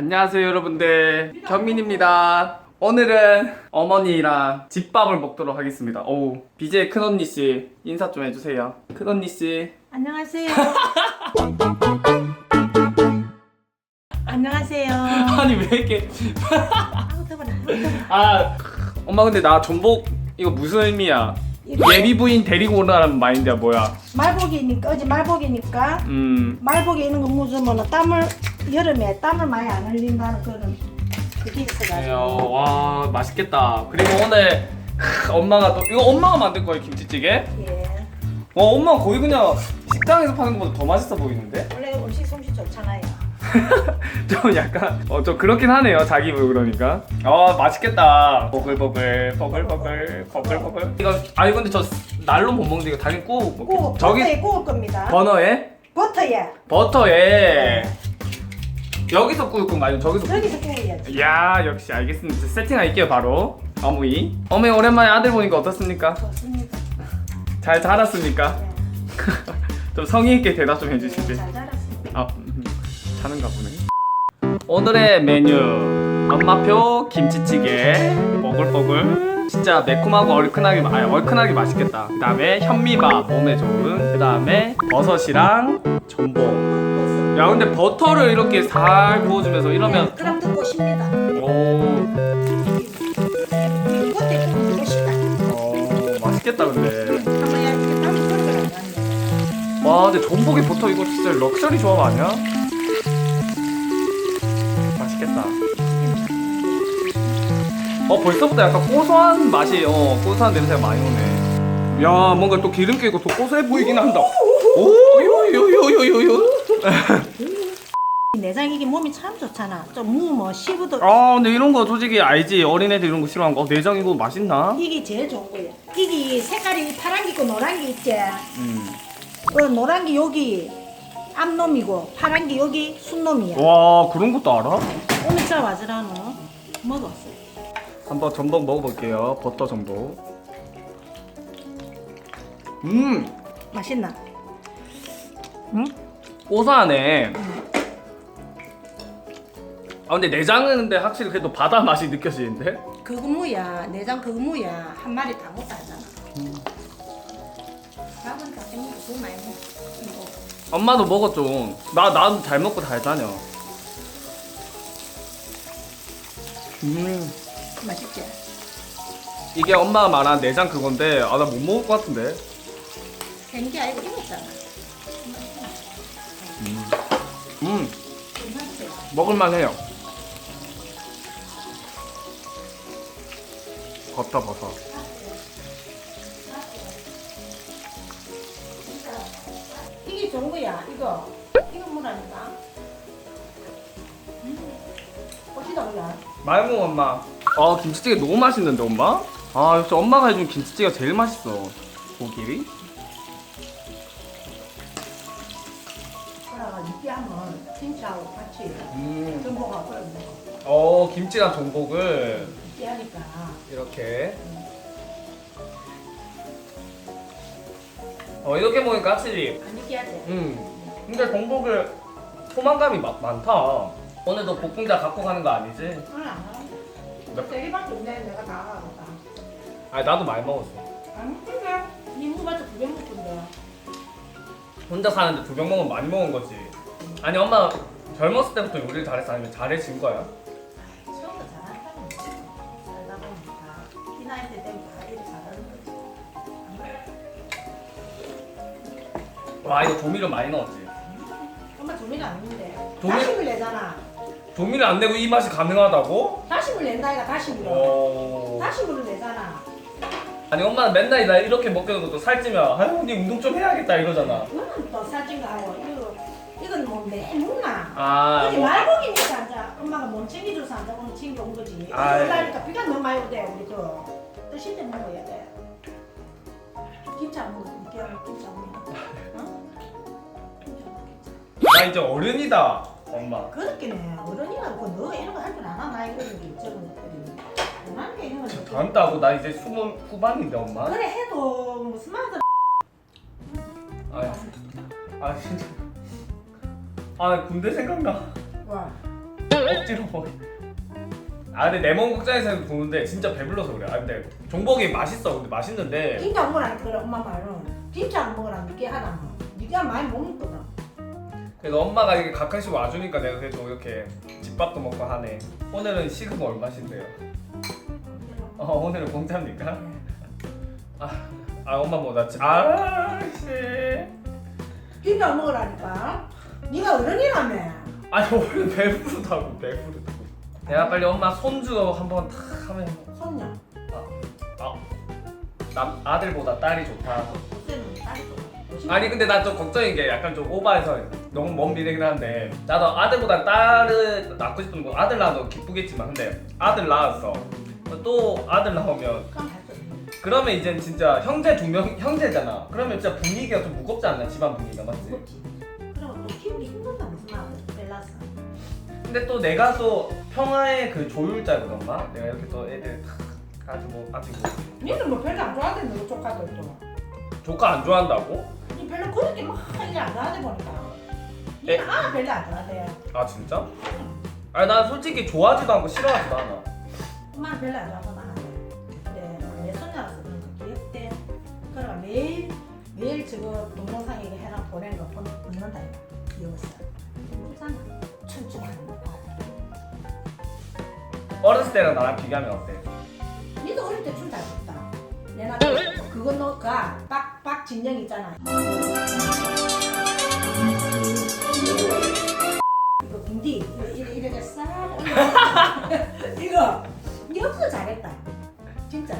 안녕하세요 여러분들 현민입니다 오늘은 어머니랑 집밥을 먹도록 하겠습니다 오 BJ 큰언니씨 인사 좀 해주세요 큰언니씨 안녕하세요. 안녕하세요. 아니 왜 이렇게. 아 엄마 근데 나 전복 이거 무슨 의미야 예비 부인 데리고 오라는 마인드야 뭐야. 말복이니까 어제 말복이니까. 음. 말복에 있는 거 묻으면 땀을 여름에 땀을 많이 안 흘린다는 그런 그게 있어가지고. 그래요 와 맛있겠다. 그리고 오늘 크, 엄마가 또 이거 엄마가 만든 거예요 김치찌개? 예. 와 엄마 거의 그냥 식당에서 파는 것보다 더 맛있어 보이는데? 원래 음식 솜씨 좋잖아요. 좀 약간 어 좀 그렇긴 하네요 자기 뭐 그러니까 아 맛있겠다 버글버글 버글버글 버글버글 이거 아니 근데 저 날로 못 먹는데 이거 당연히 구워 먹겠 저기 버터에 구울 겁니다. 버너에 버터에 버터에 여기서 구울 건가 아니면 저기서 구울 여기서 구워야지. 이야 역시 알겠습니다 세팅할게요 바로 어머니 어머니 오랜만에 아들 보니까 어떻습니까? 좋습니다. 잘 자랐습니까? 예. 좀 성의 있게 대답 좀 예, 해주시지 잘 자랐습니다. 아 음, 자는가 보네 오늘의 메뉴 엄마표 김치찌개 뽀글뽀글 진짜 매콤하고 얼큰하게 마- 아니, 얼큰하게 맛있겠다 그 다음에 현미밥 몸에 좋은 그 다음에 버섯이랑 전복 야 근데 버터를 이렇게 살 구워주면서 이러면 그럼 듣고 싶니다. 오 듣고 싶다. 어, 맛있겠다 근데 한번 야 이렇게 땀 흘리면 안 돼. 와 근데 전복에 버터 이거 진짜 럭셔리 조합 아니야? 어 벌써부터 약간 고소한 맛이 어 고소한 냄새가 많이 오네 야 뭔가 또 기름기 있고 더 고소해 보이긴 한다 오요요요요요요 내장 이게 몸이 참 좋잖아. 좀 무뭐 씹어도 아 근데 이런 거 솔직히 알지 어린애들 이런 거 싫어하는 거 어, 내장 이거 맛있나? 이게 제일 좋은 거야. 이게 색깔이 파란 게 있고 노란 게 있지. 음. 그 노란 게 여기 암놈이고 파란 게 여기 순놈이야. 와 그런 것도 알아? 오늘 저 와즈라노 먹었어. 한번 전복 먹어볼게요 버터 전복 음 맛있나? 고소하네. 아 근데 내장은 근데 확실히 그래도 바다 맛이 느껴지는데? 그거 무야 내장 그거 무야 한 마리 다 먹다 하잖아. 밥은 다돈 많이 먹고. 엄마도 먹어 좀. 나 나도 잘 먹고 잘 다녀. 음 맛있지? 이게 엄마가 말한 내장 그건데 아 나 못 먹을 것 같은데. 생기 아니고 익었잖아. 음 괜찮지? 먹을만 해요. 버터 버터. 이게 좋은 거야 이거. 이거 뭐라니까? 음. 어디다 올라? 먹어 엄마. 아 김치찌개 너무 맛있는데 엄마? 아 역시 엄마가 해준 김치찌개가 제일 맛있어. 고기. 그래가 느끼하면 진짜하고 같이 음. 전복하고 먹어. 어 김치랑 전복을 느끼하니까 이렇게. 어 이렇게 먹으니까 확실히. 안 느끼하지? 음. 근데 전복에 포만감이 마, 많다. 오늘도 복분자 갖고 가는 거 아니지? 안 하는 데. 몇- 세 개밖에 없네 내가 다 가겠다. 아 나도 많이 먹었어. 안 먹던데? 니 먹어봤자 두개 먹던데. 혼자 사는데 두 병 먹으면 많이 먹은 거지. 아니 엄마 젊었을 때부터 요리를 잘했어 아니면 잘해진 거야? 처음부터 잘한다는 거지. 살다 보니까 이 나이 때 되면 다 이렇게 잘하는 거지. 와 이거 조미료 많이 넣었지. 엄마 조미료 안 넣는데. 조미- 다시물 내잖아. 조미료 안 내고 이 맛이 가능하다고? 다시물 낸다 이가 다시물. 어. 다시물을 내잖아. 아니 엄마는 맨날 나 이렇게 먹겨도 또 살찌면 아유 니 운동 좀 해야겠다 이러잖아. 그거는 또 살찐 거 하고 이거 이건 뭐매 먹나? 아. 어디 뭐- 말고기니까 앉아. 엄마가 못 챙겨줘서 앉아 오늘 챙겨온 거지. 아이. 올라니까 비가 너무 많이 오대 우리 그 드실 때 먹어야 돼. 김치 안 먹어. 김치 안 먹어. 어? 김치 안 먹어. 나 이제 어른이다 엄마. 그렇게네 어른이라고 그 너가 이런 거 할 줄 아나 나 이런 게 저런 것들이 게 이런 거 잘한다고 나 이제 스물 후반인데 엄마. 그래 해도 무슨 말도 아, 아 진짜. 아 군대 생각나. 와 억지로 먹. 아 근데 내몸 국장에서 보는데 진짜 배불러서 그래. 아 근데 종복이 맛있어. 근데 맛있는데 김치 안 먹으라니까 그래 엄마 말은 김치 안 먹으라 느끼하다 뭐 네가 많이 못 먹거든 그래서 엄마가 이렇게 가끔씩 와주니까 내가 그래도 이렇게 집밥도 먹고 하네. 오늘은 시급 얼마신데요? 어 오늘은 공짜입니까? 아, 아 엄마 뭐나 아씨. 김치 안 먹으라니까 네가 어른이라며 아니 원래 배부르다고 배부르다고. 내가 빨리 엄마 손주 한번 탁 하면 손녀 아, 남 아들보다 딸이 좋다. 옷에는 딸이 또아 니 근데 나 좀 걱정인 게 약간 좀 오버해서 너무 먼 미래긴 한데 나도 아들보다 딸을 낳고 싶은 거 아들 낳아도 기쁘겠지만 근데 아들 낳았어. 또 아들 나오면 그럼 할수 있는 그러면 이제 진짜 형제 두 명 형제잖아. 그러면 진짜 분위기가 좀 무겁지 않나 집안 분위기가 맞지? 무겁지 그럼 또 키우기 힘든다 무슨 말을 벨라스 근데 또 내가 또 평화의 그 조율자거든 엄마 내가 이렇게 또 애들 탁 아주 뭐 아직 뭐 니는 뭐 별로 안 좋아하던데 너 조카들 또. 조카 안 좋아한다고? 니 별로 그렇게 막 이게 안 좋아하대 보니까. 에? 아 별로 안 좋아하대 아 진짜? 아니 난 솔직히 좋아하지도 않고 싫어하지도 않아. 엄마는 별로 안 나는 근데 내 손녀라서 그런 귀엽대. 그러니까 매일 매일 저거 동영상 이거 해라 보낸 거 이거 귀여웠어. 춤추는 거 어렸을 때랑 나랑 비교하면 어때? 니도 어릴 때 춤 잘 췄다. 내 나도 그거 너가 박박 진영 있잖아. 이거 빈디 이래 이렇게 싹 올려 이거 니 없어 잘했다. 진짜.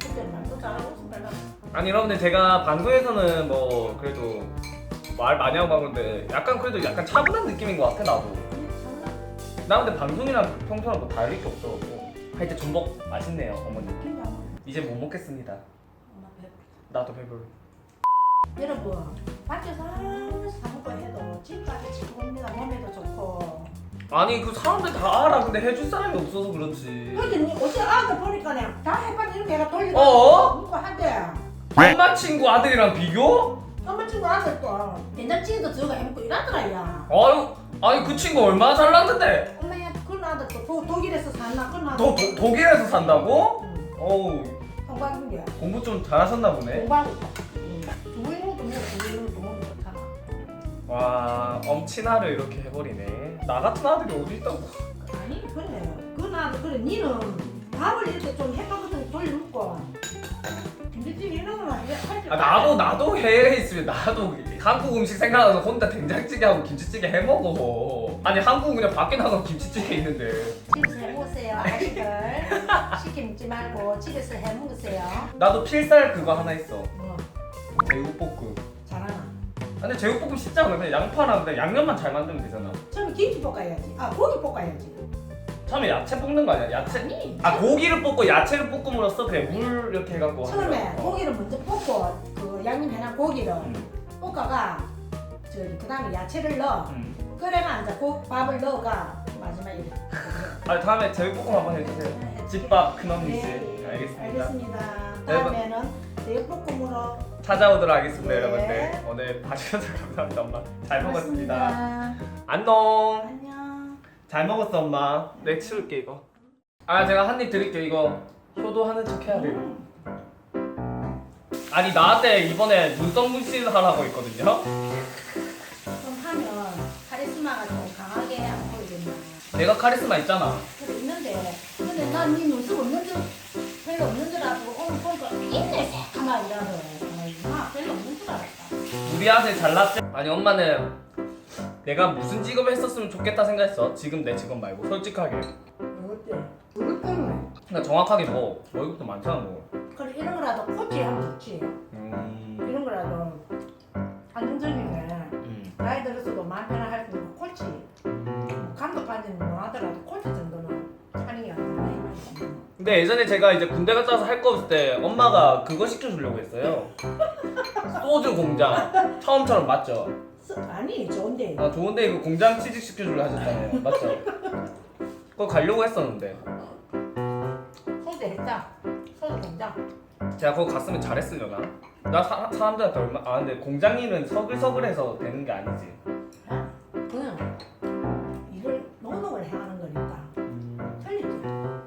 그때 말도 잘하고 별로 아니 여러분들 제가 방송에서는 뭐 그래도 말 많이 하고 하는데 약간 그래도 약간 차분한 느낌인 것 같아 나도. 나 근데 방송이랑 평소랑 뭐 다를 게 없어갖고. 하여튼 전복 맛있네요 어머니. 이제 못 먹겠습니다. 엄마 배불러. 나도 배불러 여러분 밖에서 아무리 사 먹고 해도 집까지 최고입니다. 몸에도 좋고. 아니 그 사람들 다 알아. 근데 해줄 사람이 없어서 그렇지. 여기 어제 아들 보니까 그냥 다 해봤 이렇게 해가 돌리고 어? 먹고 한대. 엄마 친구 아들이랑 비교? 엄마 친구 아들 또 된장찌개도 저거 해먹고 이러더라 야. 아유 아니 그 친구 얼마나 잘났는데? 엄마야 그런 아들 또 도- 독일에서 살나 그런 아들 도, 도, 독일에서 산다고? 응, 어우. 공부하는 게. 공부 좀 잘하셨나 보네. 공부하고 있다 와 엄친아를 이렇게 해버리네. 나 같은 아들이 어디 있다고? 아니 그래. 그 아들 그래. 니는 밥을 이렇게 좀 해먹거든 돌려 먹고. 김치찌개 이런 거는 할줄 아 나도 나도 해외에 있으면 나도 한국 음식 생각나서 혼자 된장찌개하고 김치찌개 해먹어. 아니 한국은 그냥 밖에 나가서 김치찌개 있는데. 집에서 해먹으세요 아이들. 시켜 먹지 말고 집에서 해먹으세요. 나도 필살 그거 하나 있어. 뭐? 아, 근데 제육볶음 쉽잖아 그냥 양파랑 그냥 양념만 잘 만들면 되잖아. 처음에 김치 볶아야지. 아 고기 볶아야지. 처음에 야채 볶는 거 아니야? 야채? 아니 아 고기를 볶고 야채를 볶음으로써 그냥 물 이렇게 해갖고 하는 처음에. 어. 고기를 먼저 볶고 그 양념 해놓은 고기를. 음, 볶아가 저기 그 다음에 야채를 넣어. 음. 그래가 이제 고 밥을 넣어가 마지막에. 이렇게 아 다음에 제육볶음 한번 해주세요. 집밥 큰언니 씨 네, 알겠습니다. 알겠습니다. 네, 다음에는 제육볶음으로 찾아오도록 하겠습니다 네. 여러분들. 오늘 봐주셔서 감사합니다 엄마. 잘 먹었습니다. 안녕. 안녕. 잘 먹었어 엄마. 내 치울게 이거. 아 제가 한 입 드릴게요 이거. 효도하는 척 해야 돼요 아니 나한테 이번에 눈썹 문신 하라고 했거든요. 좀 하면 카리스마가 좀 강하게 안 보이겠나 내가 카리스마 있잖아. 그래 있는데. 근데 난네 눈썹 없는 줄 별로 없는 줄 알고 오늘 보니까 있네 새까만 이라서 우리 아들 잘났지? 아니 엄마는 내가 무슨 직업 했었으면 좋겠다 생각했어? 지금 내 직업 말고 솔직하게. 어때? 그것 때문에. 그러니까 정확하게 뭐 월급도 많잖아 뭐. 그래 이런 거라도 코치 하면 좋지? 음, 이런 거라도 안정적이네 음. 나이 들어서도 마음 편하게 할 수 있는 코치. 감독까지는 뭐 하더라도 코치 정도는 하는 게 아니라 근데 예전에 제가 이제 군대 갔다 와서 할 거 없을 때 엄마가 그거 시켜주려고 했어요 소주 공장. 처음처럼 맞죠? 아니 좋은데. 아 좋은데 이거 공장 취직 시켜주려 하셨잖아요. 맞죠? 그거 가려고 했었는데. 소주 했다. 소주 공장 제가 거기 갔으면 잘했으려나? 나 사, 사람들한테 얼마 아 근데 공장 일은 서글서글해서 되는 게 아니지